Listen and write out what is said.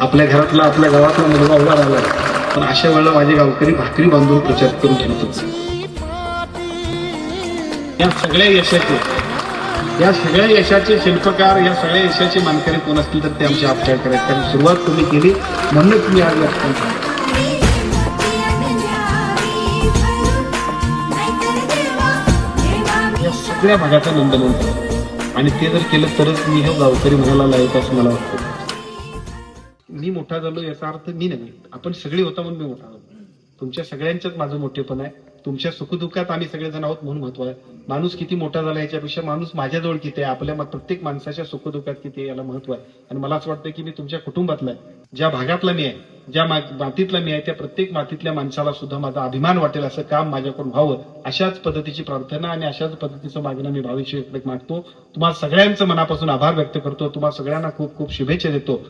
आपल्या घरातला आपल्या गावातला मुलगा उभा राहिला. पण अशा वेळेला माझे गावकरी भाकरी बांधून प्रचार करून ठेवतो या सगळ्या यशाचे या सगळ्या यशाचे शिल्पकार या सगळ्या यशाचे मानकरी कोण असतील तर ते आमचे आपचार करायचे. कारण सुरुवात तुम्ही केली म्हणूनच तुम्ही आज लक्षात या सगळ्या भागाचा नंदनवन करा आणि ते जर केलं तरच मी हे गावकरी म्हणायला लायक असं मला वाटतं. मी मोठा झालो याचा अर्थ मी नाही आपण सगळी होता म्हणून मी मोठा झालो. तुमच्या सगळ्यांच्याच माझं मोठेपण आहे. तुमच्या सुखदुःखात आम्ही सगळेजण आहोत म्हणून महत्त्व आहे. माणूस किती मोठा झाला याच्यापेक्षा माणूस माझ्याजवळ किती आहे? आपल्या प्रत्येक माणसाच्या सुखदुःखात किती आहे याला महत्त्व आहे. आणि मला असं वाटतं की मी तुमच्या कुटुंबातला आहे. ज्या भागातला मी आहे ज्या मा- मातीतला मी आहे त्या प्रत्येक मातीतल्या माणसाला सुद्धा माझा अभिमान वाटेल असं काम माझ्याकडून व्हावं अशाच पद्धतीची प्रार्थना आणि अशाच पद्धतीचं मागणं मी भाविष्य मागतो. तुम्हाला सगळ्यांचं मनापासून आभार व्यक्त करतो. तुम्हाला सगळ्यांना खूप खूप शुभेच्छा देतो.